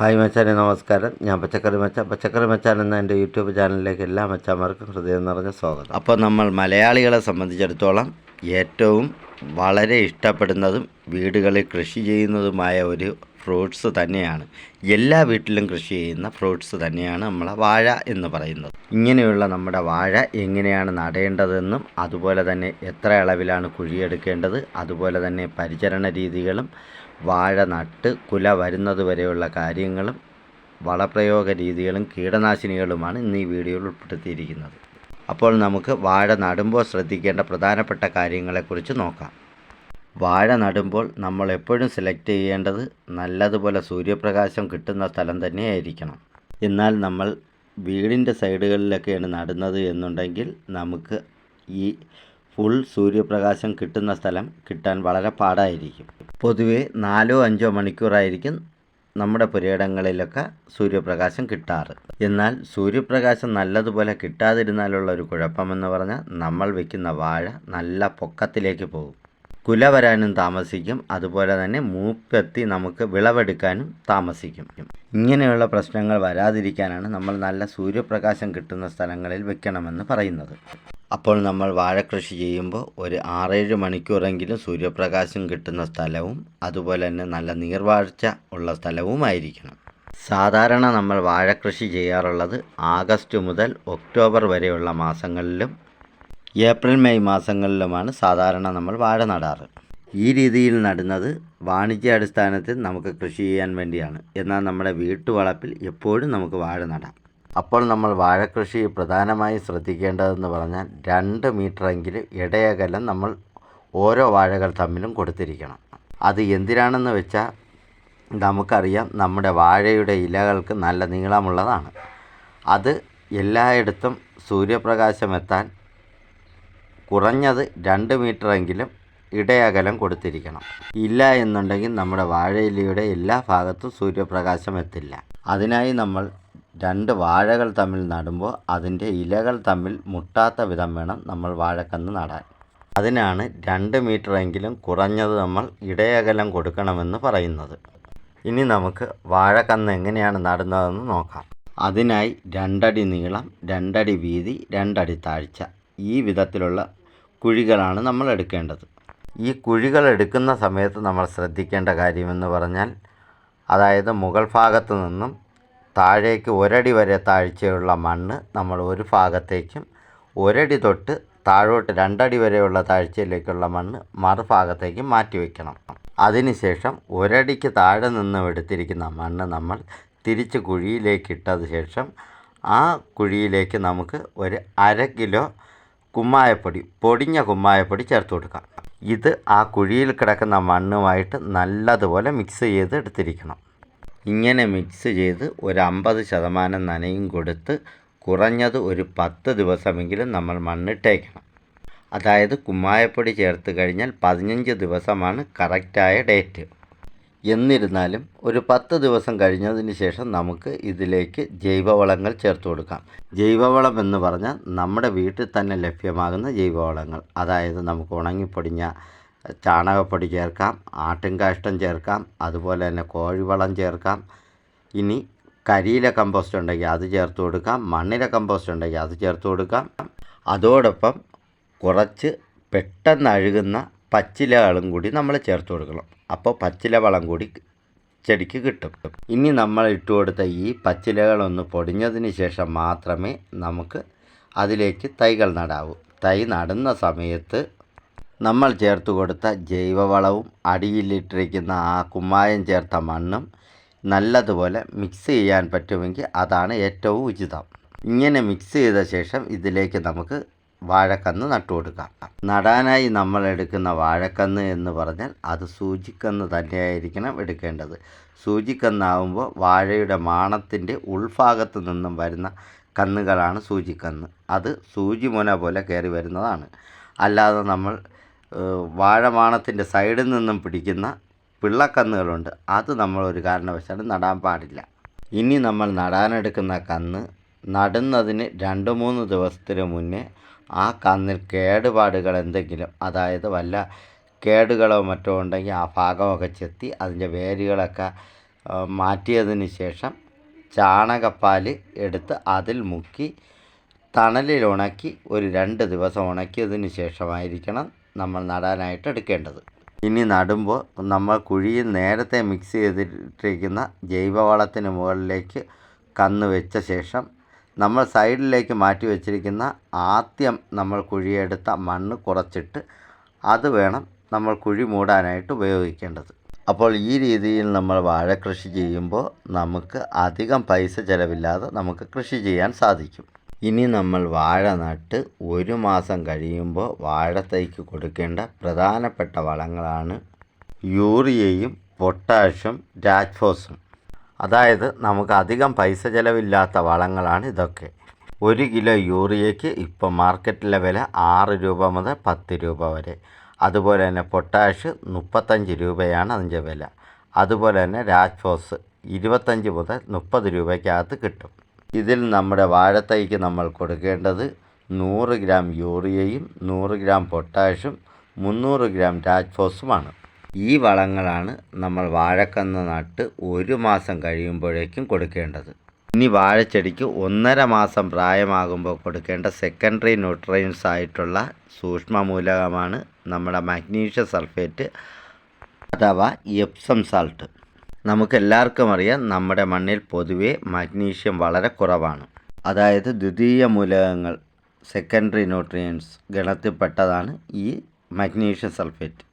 Hi മച്ചാനെ നമസ്കാരം. ഞാൻ പച്ചക്കറി മച്ച പച്ചക്കറി മച്ചാൻ എന്ന എന്റെ യൂട്യൂബ് ചാനലിലേക്ക് എല്ലാ മച്ചാന്മാർക്കും ഹൃദയം നിറഞ്ഞ സ്വാഗതം. അപ്പോൾ നമ്മൾ മലയാളികളെ സംബന്ധിച്ചിടത്തോളം ഏറ്റവും വളരെ ഇഷ്ടപ്പെടുന്നതും വീടുകളിൽ കൃഷി ചെയ്യുന്നതുമായ ഒരു ഫ്രൂട്ട്സ് തന്നെയാണ്. എല്ലാ വീട്ടിലും കൃഷി ചെയ്യുന്ന ഫ്രൂട്ട്സ് തന്നെയാണ് നമ്മളെ വാഴ എന്ന് പറയുന്നത്. ഇങ്ങനെയുള്ള നമ്മുടെ വാഴ എങ്ങനെയാണ് നടേണ്ടതെന്നും അതുപോലെ തന്നെ എത്ര അളവിലാണ് കുഴിയെടുക്കേണ്ടത് അതുപോലെ തന്നെ പരിചരണ രീതികളും വാഴ നട്ട് കുല വരുന്നത് വരെയുള്ള കാര്യങ്ങളും വളപ്രയോഗ രീതികളും കീടനാശിനികളുമാണ് ഇന്ന് ഈ വീഡിയോയിൽ ഉൾപ്പെടുത്തിയിരിക്കുന്നത്. അപ്പോൾ നമുക്ക് വാഴ നടുമ്പോൾ ശ്രദ്ധിക്കേണ്ട പ്രധാനപ്പെട്ട കാര്യങ്ങളെക്കുറിച്ച് നോക്കാം. വാഴ നടുമ്പോൾ നമ്മൾ എപ്പോഴും സെലക്ട് ചെയ്യേണ്ടത് നല്ലതുപോലെ സൂര്യപ്രകാശം കിട്ടുന്ന സ്ഥലം തന്നെയായിരിക്കണം. എന്നാൽ നമ്മൾ വീടിന്റെ സൈഡുകളിലൊക്കെയാണ് നടുന്നത് എന്നുണ്ടെങ്കിൽ നമുക്ക് ഈ ഫുൾ സൂര്യപ്രകാശം കിട്ടുന്ന സ്ഥലം കിട്ടാൻ വളരെ പാടായിരിക്കും. പൊതുവെ നാലോ അഞ്ചോ മണിക്കൂറായിരിക്കും നമ്മുടെ പുരയിടങ്ങളിലൊക്കെ സൂര്യപ്രകാശം കിട്ടാറ്. എന്നാൽ സൂര്യപ്രകാശം നല്ലതുപോലെ കിട്ടാതിരുന്നാലുള്ള ഒരു കുഴപ്പമെന്ന് പറഞ്ഞാൽ നമ്മൾ വെക്കുന്ന വാഴ നല്ല പൊക്കത്തിലേക്ക് പോകും. കുല വരാനും താമസിക്കും. അതുപോലെ തന്നെ മൂപ്പെത്തി നമുക്ക് വിളവെടുക്കാനും താമസിക്കും. ഇങ്ങനെയുള്ള പ്രശ്നങ്ങൾ വരാതിരിക്കാനാണ് നമ്മൾ നല്ല സൂര്യപ്രകാശം കിട്ടുന്ന സ്ഥലങ്ങളിൽ വെക്കണമെന്ന് പറയുന്നത്. അപ്പോൾ നമ്മൾ വാഴക്കൃഷി ചെയ്യുമ്പോൾ ഒരു ആറേഴ് മണിക്കൂറെങ്കിലും സൂര്യപ്രകാശം കിട്ടുന്ന സ്ഥലവും അതുപോലെ തന്നെ നല്ല നീർവാഴ്ച ഉള്ള സ്ഥലവുമായിരിക്കണം. സാധാരണ നമ്മൾ വാഴക്കൃഷി ചെയ്യാറുള്ളത് ആഗസ്റ്റ് മുതൽ ഒക്ടോബർ വരെയുള്ള മാസങ്ങളിലും ഏപ്രിൽ മെയ് മാസങ്ങളിലുമാണ് സാധാരണ നമ്മൾ വാഴ നടാറ്. ഈ രീതിയിൽ നടുന്നത് വാണിജ്യ അടിസ്ഥാനത്തിൽ നമുക്ക് കൃഷി ചെയ്യാൻ വേണ്ടിയാണ്. എന്നാൽ നമ്മുടെ വീട്ടുവളപ്പിൽ എപ്പോഴും നമുക്ക് വാഴ നടാം. അപ്പോൾ നമ്മൾ വാഴക്കൃഷി പ്രധാനമായി ശ്രദ്ധിക്കേണ്ടതെന്ന് പറഞ്ഞാൽ രണ്ട് മീറ്ററെങ്കിലും ഇടയകലം നമ്മൾ ഓരോ വാഴകൾ തമ്മിലും കൊടുത്തിരിക്കണം. അത് എന്തിനാണെന്ന് വെച്ചാൽ നമുക്കറിയാം നമ്മുടെ വാഴയുടെ ഇലകൾക്ക് നല്ല നീളമുള്ളതാണ്. അത് എല്ലായിടത്തും സൂര്യപ്രകാശം എത്താൻ കുറഞ്ഞത് രണ്ട് മീറ്ററെങ്കിലും ഇടയകലം കൊടുത്തിരിക്കണം. ഇല്ല എന്നുണ്ടെങ്കിൽ നമ്മുടെ വാഴയിലയുടെ എല്ലാ ഭാഗത്തും സൂര്യപ്രകാശം എത്തില്ല. അതിനായി നമ്മൾ രണ്ട് വാഴകൾ തമ്മിൽ നടുമ്പോൾ അതിന്റെ ഇലകൾ തമ്മിൽ മുട്ടാത്ത വിധം വേണം നമ്മൾ വാഴക്കന്ന് നടാൻ. അതിനാണ് രണ്ട് മീറ്ററെങ്കിലും കുറഞ്ഞത് നമ്മൾ ഇടയകലം കൊടുക്കണമെന്ന് പറയുന്നത്. ഇനി നമുക്ക് വാഴക്കന്ന് എങ്ങനെയാണ് നടുന്നതെന്ന് നോക്കാം. അതിനായി രണ്ടടി നീളം രണ്ടടി വീതി രണ്ടടി താഴ്ച ഈ വിധത്തിലുള്ള കുഴികളാണ് നമ്മൾ എടുക്കേണ്ടത്. ഈ കുഴികൾ എടുക്കുന്ന സമയത്ത് നമ്മൾ ശ്രദ്ധിക്കേണ്ട കാര്യമെന്ന് പറഞ്ഞാൽ അതായത് മുകൾ ഭാഗത്ത് നിന്നും താഴേക്ക് ഒരടി വരെ താഴ്ചയുള്ള മണ്ണ് നമ്മൾ ഒരു ഭാഗത്തേക്കും ഒരടി തൊട്ട് താഴോട്ട് രണ്ടടി വരെയുള്ള താഴ്ചയിലേക്കുള്ള മണ്ണ് മറുഭാഗത്തേക്കും മാറ്റി വയ്ക്കണം. അതിനുശേഷം ഒരടിക്ക് താഴെ നിന്നും എടുത്തിരിക്കുന്ന മണ്ണ് നമ്മൾ തിരിച്ച് കുഴിയിലേക്ക് ഇട്ടത് ശേഷം ആ കുഴിയിലേക്ക് നമുക്ക് ഒരു അര കിലോ കുമ്മായപ്പൊടി പൊടിഞ്ഞ കുമ്മായപ്പൊടി ചേർത്ത് കൊടുക്കാം. ഇത് ആ കുഴിയിൽ കിടക്കുന്ന മണ്ണുമായിട്ട് നല്ലതുപോലെ മിക്സ് ചെയ്ത് എടുത്തിരിക്കണം. ഇങ്ങനെ മിക്സ് ചെയ്ത് ഒരു അമ്പത് ശതമാനം നനയും കൊടുത്ത് കുറഞ്ഞത് ഒരു പത്ത് ദിവസമെങ്കിലും നമ്മൾ മണ്ണിട്ടേക്കണം. അതായത് കുമ്മായപ്പൊടി ചേർത്ത് കഴിഞ്ഞാൽ പതിനഞ്ച് ദിവസമാണ് കറക്റ്റായ ഡേറ്റ് എന്നിരുന്നാലും ഒരു പത്ത് ദിവസം കഴിഞ്ഞതിന് ശേഷം നമുക്ക് ഇതിലേക്ക് ജൈവവളങ്ങൾ ചേർത്ത് കൊടുക്കാം. ജൈവവളം എന്ന് പറഞ്ഞാൽ നമ്മുടെ വീട്ടിൽ തന്നെ ലഭ്യമാകുന്ന ജൈവവളങ്ങൾ. അതായത് നമുക്ക് ഉണങ്ങിപ്പൊടിഞ്ഞ ചാണകപ്പൊടി ചേർക്കാം ആട്ടിൻകാഷ്ടം ചേർക്കാം അതുപോലെ തന്നെ കോഴിവളം ചേർക്കാം. ഇനി കരിയില കമ്പോസ്റ്റ് ഉണ്ടെങ്കിൽ അത് ചേർത്ത് കൊടുക്കാം മണ്ണിര കമ്പോസ്റ്റ് ഉണ്ടെങ്കിൽ അത് ചേർത്ത് കൊടുക്കാം. അതോടൊപ്പം കുറച്ച് പെട്ടെന്ന് അഴുകുന്ന പച്ചിലകളും കൂടി നമ്മൾ ചേർത്ത് കൊടുക്കണം. അപ്പോൾ പച്ചില വളം കൂടി ചെടിക്ക് കിട്ടും. ഇനി നമ്മൾ ഇട്ട് കൊടുത്ത ഈ പച്ചിലകളൊന്ന് പൊടിഞ്ഞതിന് ശേഷം മാത്രമേ നമുക്ക് അതിലേക്ക് തൈകൾ നടാവൂ. തൈ നടുന്ന സമയത്ത് നമ്മൾ ചേർത്ത് കൊടുത്ത ജൈവവളവും അടിയിലിട്ടിരിക്കുന്ന ആ കുമ്മായം ചേർത്ത മണ്ണും നല്ലതുപോലെ മിക്സ് ചെയ്യാൻ പറ്റുമെങ്കിൽ അതാണ് ഏറ്റവും ഉചിതം. ഇങ്ങനെ മിക്സ് ചെയ്ത ശേഷം ഇതിലേക്ക് നമുക്ക് വാഴക്കന്ന് നട്ടു കൊടുക്കാം നടാനായി നമ്മൾ എടുക്കുന്ന വാഴക്കന്ന് എന്ന് പറഞ്ഞാൽ അത് സൂചിക്കന്ന് തന്നെയായിരിക്കണം എടുക്കേണ്ടത്. സൂചിക്കന്നാവുമ്പോൾ വാഴയുടെ മാണത്തിന്റെ ഉൾഭാഗത്ത് നിന്നും വരുന്ന കന്നുകളാണ് സൂചിക്കന്ന്. അത് സൂചിമുന പോലെ കയറി വരുന്നതാണ്. അല്ലാതെ നമ്മൾ വാഴമാണത്തിന്റെ സൈഡിൽ നിന്നും പിടിക്കുന്ന പിള്ളക്കന്നുകളുണ്ട്. അത് നമ്മൾ ഒരു കാരണവശാലും നടാൻ പാടില്ല. ഇനി നമ്മൾ നടാനെടുക്കുന്ന കന്ന് നടുന്നതിന് രണ്ട് മൂന്ന് ദിവസത്തിന് മുന്നേ ആ കന്നിൽ കേടുപാടുകൾ എന്തെങ്കിലും അതായത് വല്ല കേടുകളോ മറ്റോ ഉണ്ടെങ്കിൽ ആ ഭാഗമൊക്കെ ചെത്തി അതിന്റെ വേരുകളൊക്കെ മാറ്റിയതിന് ശേഷം ചാണകപ്പാൽ എടുത്ത് അതിൽ മുക്കി തണലിൽ ഉണക്കി ഒരു രണ്ട് ദിവസം ഉണക്കിയതിന് ശേഷമായിരിക്കണം നമ്മൾ നടാനായിട്ട് എടുക്കേണ്ടത്. ഇനി നടുമ്പോൾ നമ്മൾ കുഴിയിൽ നേരത്തെ മിക്സ് ചെയ്തിട്ടിരിക്കുന്ന ജൈവവളത്തിന് മുകളിലേക്ക് കന്ന് വെച്ച ശേഷം നമ്മൾ സൈഡിലേക്ക് മാറ്റി വെച്ചിരിക്കുന്ന ആദ്യം നമ്മൾ കുഴിയെടുത്ത മണ്ണ് കുറച്ചിട്ട് അത് വേണം നമ്മൾ കുഴി മൂടാനായിട്ട് ഉപയോഗിക്കേണ്ടത്. അപ്പോൾ ഈ രീതിയിൽ നമ്മൾ വാഴ കൃഷി ചെയ്യുമ്പോൾ നമുക്ക് അധികം പൈസ ചിലവില്ലാതെ നമുക്ക് കൃഷി ചെയ്യാൻ സാധിക്കും. ഇനി നമ്മൾ വാഴ നട്ട് ഒരു മാസം കഴിയുമ്പോൾ വാഴത്തൈക്ക് കൊടുക്കേണ്ട പ്രധാനപ്പെട്ട വളങ്ങളാണ് യൂറിയയും പൊട്ടാഷ്യം രാജ്ഫോസും. അതായത് നമുക്ക് അധികം പൈസ ചിലവില്ലാത്ത വളങ്ങളാണ് ഇതൊക്കെ. ഒരു കിലോ യൂറിയയ്ക്ക് ഇപ്പോൾ മാർക്കറ്റിലെ വില ആറ് രൂപ മുതൽ പത്ത് രൂപ വരെ. അതുപോലെ തന്നെ പൊട്ടാഷ് മുപ്പത്തഞ്ച് രൂപയാണ് അതിന്റെ വില. അതുപോലെ തന്നെ രാജ്ഫോസ് ഇരുപത്തഞ്ച് മുതൽ മുപ്പത് രൂപയ്ക്കകത്ത് കിട്ടും. ഇതിൽ നമ്മുടെ വാഴത്തൈക്ക് നമ്മൾ കൊടുക്കേണ്ടത് നൂറ് ഗ്രാം യൂറിയയും നൂറ് ഗ്രാം പൊട്ടാഷും മുന്നൂറ് ഗ്രാം രാജ്ഫോസുമാണ്. ഈ വളങ്ങളാണ് നമ്മൾ വാഴക്കന്ന് നട്ട് ഒരു മാസം കഴിയുമ്പോഴേക്കും കൊടുക്കേണ്ടത്. ഇനി വാഴച്ചെടിക്ക് ഒന്നര മാസം പ്രായമാകുമ്പോൾ കൊടുക്കേണ്ട സെക്കൻഡറി ന്യൂട്രിയൻസ് ആയിട്ടുള്ള സൂക്ഷ്മമൂലകമാണ് നമ്മുടെ മാഗ്നീഷ്യ സൾഫേറ്റ് അഥവാ എപ്സം സാൾട്ട് നമുക്കെല്ലാവർക്കും അറിയാം നമ്മുടെ മണ്ണിൽ പൊതുവെ മഗ്നീഷ്യം വളരെ കുറവാണ്. അതായത് ദ്വിതീയ മൂലകങ്ങൾ സെക്കൻഡറി ന്യൂട്രിയൻസ് ഗണത്തിൽപ്പെട്ടതാണ് ഈ മഗ്നീഷ്യം സൾഫേറ്റ്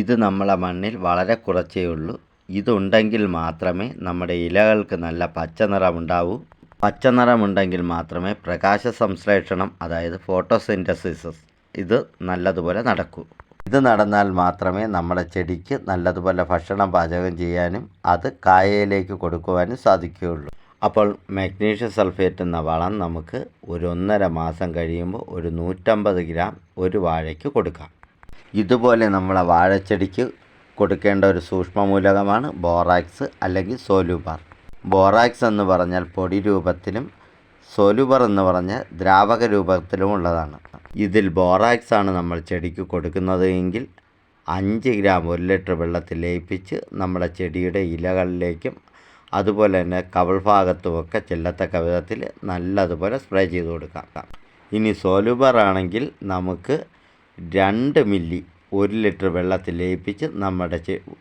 ഇത് നമ്മളെ മണ്ണിൽ വളരെ കുറച്ചേ ഉള്ളൂ. ഇതുണ്ടെങ്കിൽ മാത്രമേ നമ്മുടെ ഇലകൾക്ക് നല്ല പച്ച നിറമുണ്ടാവൂ പച്ച നിറമുണ്ടെങ്കിൽ മാത്രമേ പ്രകാശ സംശ്ലേഷണം അതായത് ഫോട്ടോസിന്തസിസ് ഇത് നല്ലതുപോലെ നടക്കൂ. ഇത് നടന്നാൽ മാത്രമേ നമ്മുടെ ചെടിക്ക് നല്ലതുപോലെ ഭക്ഷണം പാചകം ചെയ്യാനും അത് കായയിലേക്ക് കൊടുക്കുവാനും സാധിക്കുകയുള്ളൂ. അപ്പോൾ മാഗ്നീഷ്യം സൾഫേറ്റ് എന്ന വളം നമുക്ക് ഒരു ഒന്നര മാസം കഴിയുമ്പോൾ ഒരു നൂറ്റമ്പത് ഗ്രാം ഒരു വാഴയ്ക്ക് കൊടുക്കാം. ഇതുപോലെ നമ്മളെ വാഴച്ചെടിക്ക് കൊടുക്കേണ്ട ഒരു സൂക്ഷ്മമൂലകമാണ് ബോറാക്സ് അല്ലെങ്കിൽ സോലുബാർ. ബോറാക്സ് എന്ന് പറഞ്ഞാൽ പൊടി രൂപത്തിലും സോലുബർ എന്ന് പറഞ്ഞാൽ ദ്രാവക രൂപത്തിലും ഉള്ളതാണ്. ഇതിൽ ബോറാക്സ് ആണ് നമ്മൾ ചെടിക്ക് കൊടുക്കുന്നത് എങ്കിൽ അഞ്ച് ഗ്രാം ഒരു ലിറ്റർ വെള്ളത്തിൽ ലയിപ്പിച്ച് നമ്മുടെ ചെടിയുടെ ഇലകളിലേക്കും അതുപോലെ തന്നെ കവൾ ഭാഗത്തുമൊക്കെ ചെല്ലത്തക്ക വിധത്തിൽ നല്ലതുപോലെ സ്പ്രേ ചെയ്ത് കൊടുക്കാം. ഇനി സോലുബർ ആണെങ്കിൽ നമുക്ക് രണ്ട് മില്ലി ഒരു ലിറ്റർ വെള്ളത്തിൽ ലയിപ്പിച്ച് നമ്മുടെ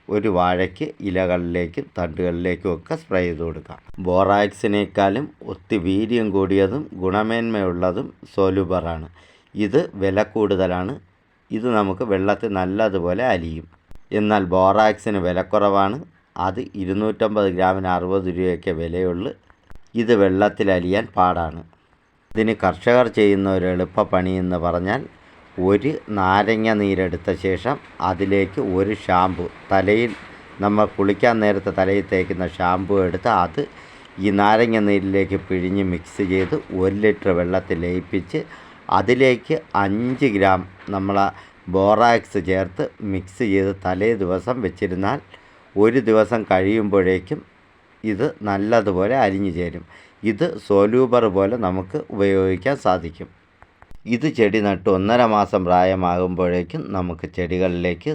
ഒരു വാഴയ്ക്ക് ഇലകളിലേക്കും തണ്ടുകളിലേക്കും ഒക്കെ സ്പ്രേ ചെയ്ത് കൊടുക്കാം. ബോറാക്സിനേക്കാളും ഒത്തി വീര്യം കൂടിയതും ഗുണമേന്മയുള്ളതും സോലുബറാണ് ഇത് വില കൂടുതലാണ്. ഇത് നമുക്ക് വെള്ളത്തിൽ നല്ലതുപോലെ അലിയും. എന്നാൽ ബോറാക്സിന് വിലക്കുറവാണ് അത് ഇരുന്നൂറ്റമ്പത് ഗ്രാമിന് അറുപത് രൂപയൊക്കെ വിലയുള്ളൂ. ഇത് വെള്ളത്തിൽ അലിയാൻ പാടാണ്. ഇതിന് കർഷകർ ചെയ്യുന്ന ഒരു എളുപ്പ പണി എന്ന് പറഞ്ഞാൽ ഒരു നാരങ്ങ നീരെടുത്ത ശേഷം അതിലേക്ക് ഒരു ഷാമ്പു. തലയിൽ നമ്മൾ കുളിക്കാൻ നേരത്തെ തലയിൽ തേക്കുന്ന ഷാമ്പു എടുത്ത് അത് ഈ നാരങ്ങ നീരിലേക്ക് പിഴിഞ്ഞ് മിക്സ് ചെയ്ത് ഒരു ലിറ്റർ വെള്ളത്തിൽ ലയിപ്പിച്ച് അതിലേക്ക് അഞ്ച് ഗ്രാം നമ്മൾ ബോറാക്സ് ചേർത്ത് മിക്സ് ചെയ്ത് തലേ ദിവസം വെച്ചിരുന്നാൽ ഒരു ദിവസം കഴിയുമ്പോഴേക്കും ഇത് നല്ലതുപോലെ അരിഞ്ഞു ചേരും. ഇത് സോലൂബർ പോലെ നമുക്ക് ഉപയോഗിക്കാൻ സാധിക്കും. ഇത് ചെടി നട്ട് ഒന്നര മാസം പ്രായമാകുമ്പോഴേക്കും നമുക്ക് ചെടികളിലേക്ക്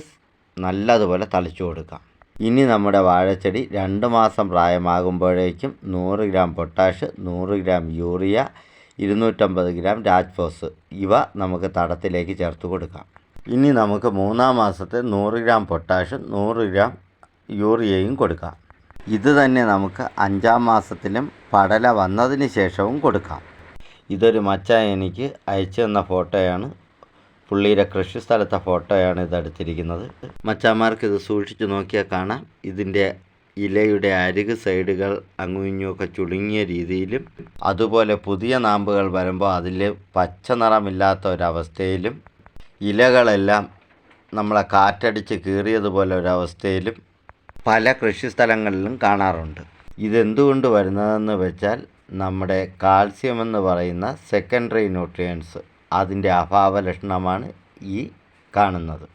നല്ലതുപോലെ തളിച്ചു കൊടുക്കാം. ഇനി നമ്മുടെ വാഴച്ചെടി രണ്ട് മാസം പ്രായമാകുമ്പോഴേക്കും നൂറ് ഗ്രാം പൊട്ടാഷ് നൂറ് ഗ്രാം യൂറിയ ഇരുന്നൂറ്റമ്പത് ഗ്രാം രാജ്ഫോസ് ഇവ നമുക്ക് തടത്തിലേക്ക് ചേർത്ത് കൊടുക്കാം. ഇനി നമുക്ക് മൂന്നാം മാസത്തെ നൂറ് ഗ്രാം പൊട്ടാഷും നൂറ് ഗ്രാം യൂറിയയും കൊടുക്കാം. ഇത് തന്നെ നമുക്ക് അഞ്ചാം മാസത്തിലും പടല വന്നതിന് ശേഷവും കൊടുക്കാം. ഇതൊരു മച്ച എനിക്ക് അയച്ചു തന്ന ഫോട്ടോയാണ്. പുള്ളിയുടെ കൃഷി സ്ഥലത്തെ ഫോട്ടോയാണ് ഇത് എടുത്തിരിക്കുന്നത്. മച്ചാമാർക്ക് ഇത് സൂക്ഷിച്ചു നോക്കിയാൽ കാണാം. ഇതിന്റെ ഇലയുടെ അരിക് സൈഡുകൾ അങ്ങും ഇങ്ങുമൊക്കെ ചുളുങ്ങിയ രീതിയിലും അതുപോലെ പുതിയ നാമ്പുകൾ വരുമ്പോൾ അതിൽ പച്ച നിറമില്ലാത്ത ഒരവസ്ഥയിലും ഇലകളെല്ലാം നമ്മളെ കാറ്റടിച്ച് കീറിയതുപോലെ ഒരവസ്ഥയിലും പല കൃഷി സ്ഥലങ്ങളിലും കാണാറുണ്ട്. ഇതെന്തുകൊണ്ട് വരുന്നതെന്ന് വെച്ചാൽ നമ്മുടെ കാൽസ്യം എന്ന് പറയുന്ന സെക്കൻഡറി ന്യൂട്രിയൻസ് അതിന്റെ അഭാവ ലക്ഷണമാണ് ഈ കാണുന്നത്.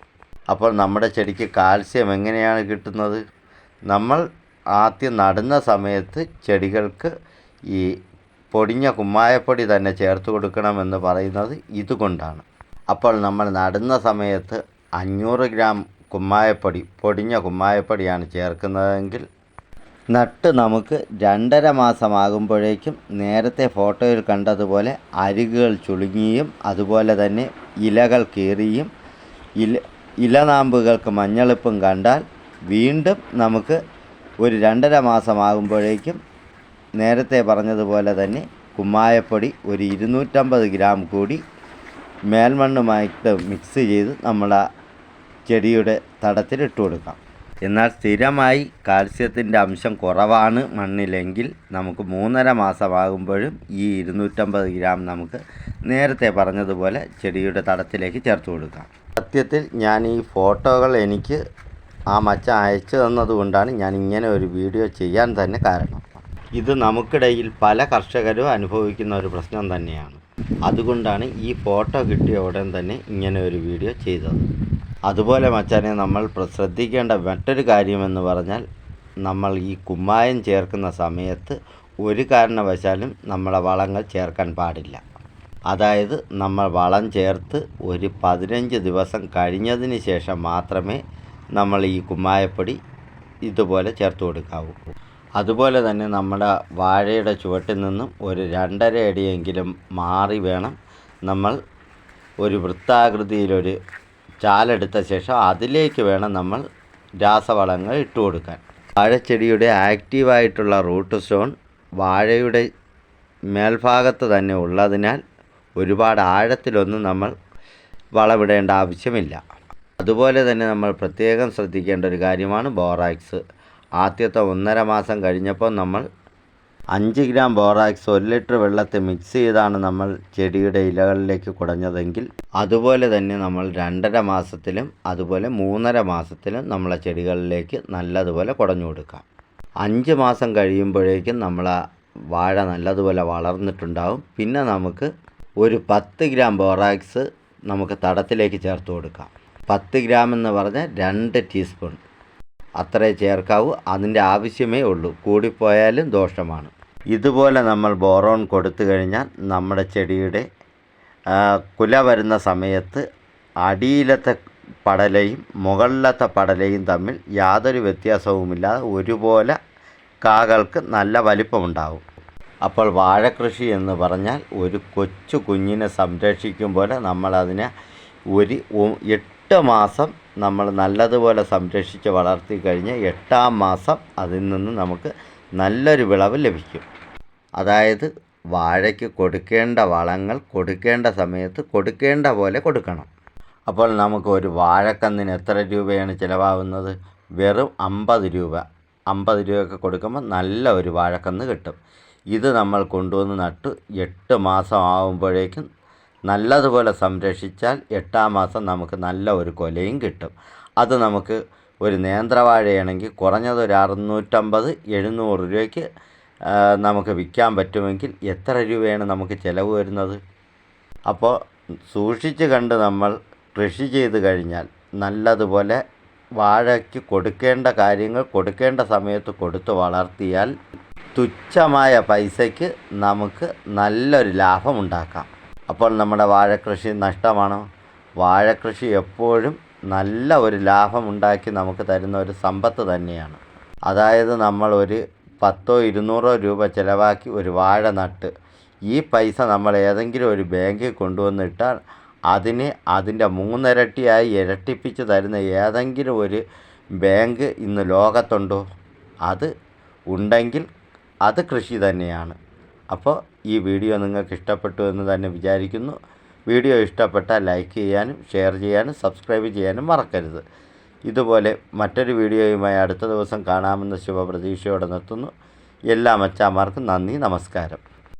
അപ്പോൾ നമ്മുടെ ചെടിക്ക് കാൽസ്യം എങ്ങനെയാണ് കിട്ടുന്നത്? നമ്മൾ ആദ്യം നടുന്ന സമയത്ത് ചെടികൾക്ക് ഈ പൊടിഞ്ഞ കുമ്മായപ്പൊടി തന്നെ ചേർത്ത് കൊടുക്കണമെന്ന് പറയുന്നത് ഇതുകൊണ്ടാണ്. അപ്പോൾ നമ്മൾ നടുന്ന സമയത്ത് അഞ്ഞൂറ് ഗ്രാം കുമ്മായപ്പൊടി പൊടിഞ്ഞ കുമ്മായപ്പൊടിയാണ് ചേർക്കുന്നതെങ്കിൽ നട്ട് നമുക്ക് രണ്ടര മാസമാകുമ്പോഴേക്കും നേരത്തെ ഫോട്ടോയിൽ കണ്ടതുപോലെ അരികുകൾ ചുളുങ്ങിയും അതുപോലെ തന്നെ ഇലകൾ കീറിയും ഇല ഇലനാമ്പുകൾക്ക് മഞ്ഞളിപ്പും കണ്ടാൽ വീണ്ടും നമുക്ക് ഒരു രണ്ടര മാസമാകുമ്പോഴേക്കും നേരത്തെ പറഞ്ഞതുപോലെ തന്നെ കുമ്മായപ്പൊടി ഒരു ഇരുന്നൂറ്റമ്പത് ഗ്രാം കൂടി മേൽമണ്ണുമായിട്ട് മിക്സ് ചെയ്ത് നമ്മളെ ചെടിയുടെ തടത്തിൽ ഇട്ട് കൊടുക്കാം. എന്നാൽ സ്ഥിരമായി കാൽസ്യത്തിന്റെ അംശം കുറവാണ് മണ്ണിലെങ്കിൽ നമുക്ക് മൂന്നര മാസമാകുമ്പോഴും ഈ ഇരുന്നൂറ്റമ്പത് ഗ്രാം നമുക്ക് നേരത്തെ പറഞ്ഞതുപോലെ ചെടിയുടെ തടത്തിലേക്ക് ചേർത്ത് കൊടുക്കാം. സത്യത്തിൽ ഞാൻ ഈ ഫോട്ടോകൾ എനിക്ക് ആ മച്ച അയച്ചു തന്നതുകൊണ്ടാണ് ഞാൻ ഇങ്ങനെ ഒരു വീഡിയോ ചെയ്യാൻ തന്നെ കാരണം. ഇത് നമുക്കിടയിൽ പല കർഷകരും അനുഭവിക്കുന്ന ഒരു പ്രശ്നം തന്നെയാണ്. അതുകൊണ്ടാണ് ഈ ഫോട്ടോ കിട്ടിയ ഉടൻ തന്നെ ഇങ്ങനെ ഒരു വീഡിയോ ചെയ്തത്. അതുപോലെ മച്ചാനെ നമ്മൾ ശ്രദ്ധിക്കേണ്ട മറ്റൊരു കാര്യമെന്ന് പറഞ്ഞാൽ നമ്മൾ ഈ കുമ്മായം ചേർക്കുന്ന സമയത്ത് ഒരു കാരണവശാലും നമ്മളെ വളങ്ങൾ ചേർക്കാൻ പാടില്ല. അതായത് നമ്മൾ വളം ചേർത്ത് ഒരു പതിനഞ്ച് ദിവസം കഴിഞ്ഞതിന് ശേഷം മാത്രമേ നമ്മൾ ഈ കുമ്മായപ്പൊടി ഇതുപോലെ ചേർത്ത് കൊടുക്കാവൂ. അതുപോലെ തന്നെ നമ്മുടെ വാഴയുടെ ചുവട്ടിൽ നിന്നും ഒരു രണ്ടര അടിയെങ്കിലും മാറി വേണം നമ്മൾ ഒരു വൃത്താകൃതിയിലൊരു ചാലെടുത്ത ശേഷം അതിലേക്ക് വേണം നമ്മൾ രാസവളങ്ങൾ ഇട്ട് കൊടുക്കാൻ. വാഴച്ചെടിയുടെ ആക്റ്റീവായിട്ടുള്ള റൂട്ട് സോൺ വാഴയുടെ മേൽഭാഗത്ത് തന്നെ ഉള്ളതിനാൽ ഒരുപാട് ആഴത്തിലൊന്നും നമ്മൾ വളമിടേണ്ട ആവശ്യമില്ല. അതുപോലെ തന്നെ നമ്മൾ പ്രത്യേകം ശ്രദ്ധിക്കേണ്ട ഒരു കാര്യമാണ് ബോറാക്സ്. ആദ്യത്തെ ഒന്നര മാസം കഴിഞ്ഞപ്പോൾ നമ്മൾ അഞ്ച് ഗ്രാം ബോറാക്സ് ഒരു ലിറ്റർ വെള്ളത്തിൽ മിക്സ് ചെയ്താണ് നമ്മൾ ചെടിയുടെ ഇലകളിലേക്ക് കുടഞ്ഞതെങ്കിൽ. അതുപോലെ തന്നെ നമ്മൾ രണ്ടര മാസത്തിലും അതുപോലെ മൂന്നര മാസത്തിലും നമ്മളെ ചെടികളിലേക്ക് നല്ലതുപോലെ കുടഞ്ഞു കൊടുക്കാം. അഞ്ച് മാസം കഴിയുമ്പോഴേക്കും നമ്മൾ ആ വാഴ നല്ലതുപോലെ വളർന്നിട്ടുണ്ടാവും. പിന്നെ നമുക്ക് ഒരു പത്ത് ഗ്രാം ബോറാക്സ് നമുക്ക് തടത്തിലേക്ക് ചേർത്ത് കൊടുക്കാം. പത്ത് ഗ്രാം എന്ന് പറഞ്ഞാൽ രണ്ട് ടീസ്പൂൺ. അത്രേ ചേർക്കാവൂ. അതിന്റെ ആവശ്യമേ ഉള്ളൂ. കൂടിപ്പോയാലും ദോഷമാണ്. ഇതുപോലെ നമ്മൾ ബോറോൺ കൊടുത്തു കഴിഞ്ഞാൽ നമ്മുടെ ചെടിയുടെ കുല വരുന്ന സമയത്ത് അടിയിലത്തെ പടലയും മുകളിലത്തെ പടലയും തമ്മിൽ യാതൊരു വ്യത്യാസവുമില്ലാതെ ഒരുപോലെ കാകൾക്ക് നല്ല വലിപ്പമുണ്ടാവും. അപ്പോൾ വാഴക്കൃഷി എന്ന് പറഞ്ഞാൽ ഒരു കൊച്ചു കുഞ്ഞിനെ സംരക്ഷിക്കും പോലെ നമ്മളതിനെ ഒരു എട്ട് മാസം നമ്മൾ നല്ലതുപോലെ സംരക്ഷിച്ച് വളർത്തി കഴിഞ്ഞ് എട്ടാം മാസം അതിൽ നിന്ന് നമുക്ക് നല്ലൊരു വിളവ് ലഭിക്കും. അതായത് വാഴയ്ക്ക് കൊടുക്കേണ്ട വളങ്ങൾ കൊടുക്കേണ്ട സമയത്ത് കൊടുക്കേണ്ട പോലെ കൊടുക്കണം. അപ്പോൾ നമുക്ക് ഒരു വാഴക്കന്നിന് എത്ര രൂപയാണ് ചിലവാകുന്നത്? വെറും അമ്പത് രൂപ. അമ്പത് രൂപയൊക്കെ കൊടുക്കുമ്പോൾ നല്ല ഒരു വാഴക്കന്ന് കിട്ടും. ഇത് നമ്മൾ കൊണ്ടുവന്ന് നട്ടു എട്ട് മാസം ആകുമ്പോഴേക്കും നല്ലതുപോലെ സംരക്ഷിച്ചാൽ എട്ടാം മാസം നമുക്ക് നല്ല ഒരു കൊലയും കിട്ടും. അത് നമുക്ക് ഒരു നേന്ത്രവാഴയാണെങ്കിൽ കുറഞ്ഞത് ഒരു അറുന്നൂറ്റമ്പത് എഴുന്നൂറ് രൂപയ്ക്ക് നമുക്ക് വിൽക്കാൻ പറ്റുമെങ്കിൽ എത്ര രൂപയാണ് നമുക്ക് ചിലവ് വരുന്നത്? അപ്പോൾ സൂക്ഷിച്ച് കണ്ട് നമ്മൾ കൃഷി ചെയ്ത് കഴിഞ്ഞാൽ നല്ലതുപോലെ വാഴയ്ക്ക് കൊടുക്കേണ്ട കാര്യങ്ങൾ കൊടുക്കേണ്ട സമയത്ത് കൊടുത്ത് വളർത്തിയാൽ തുച്ഛമായ പൈസയ്ക്ക് നമുക്ക് നല്ലൊരു ലാഭം ഉണ്ടാക്കാം. അപ്പോൾ നമ്മുടെ വാഴക്കൃഷി നഷ്ടമാണോ. വാഴക്കൃഷി എപ്പോഴും നല്ല ഒരു ലാഭം ഉണ്ടാക്കി നമുക്ക് തരുന്ന ഒരു സമ്പത്ത് തന്നെയാണ്. അതായത് നമ്മൾ ഒരു പത്തോ ഇരുന്നൂറോ രൂപ ചിലവാക്കി ഒരു വാഴ നട്ട് ഈ പൈസ നമ്മൾ ഏതെങ്കിലും ഒരു ബാങ്കിൽ കൊണ്ടുവന്നിട്ടാൽ അതിന് അതിന്റെ മൂന്നിരട്ടിയായി ഇരട്ടിപ്പിച്ച് തരുന്ന ഏതെങ്കിലും ഒരു ബാങ്ക് ഇന്ന് ലോകത്തുണ്ടോ? അത് ഉണ്ടെങ്കിൽ അത് കൃഷി തന്നെയാണ്. അപ്പോൾ ഈ വീഡിയോ നിങ്ങൾക്ക് ഇഷ്ടപ്പെട്ടു എന്ന് തന്നെ വിചാരിക്കുന്നു. വീഡിയോ ഇഷ്ടപ്പെട്ടാൽ ലൈക്ക് ചെയ്യാനും ഷെയർ ചെയ്യാനും സബ്സ്ക്രൈബ് ചെയ്യാനും മറക്കരുത്. ഇതുപോലെ മറ്റൊരു വീഡിയോയുമായി അടുത്ത ദിവസം കാണാമെന്ന ശുഭപ്രതീക്ഷയോടെ നിർത്തുന്നു. എല്ലാ മച്ചാമാർക്കും നന്ദി നമസ്കാരം.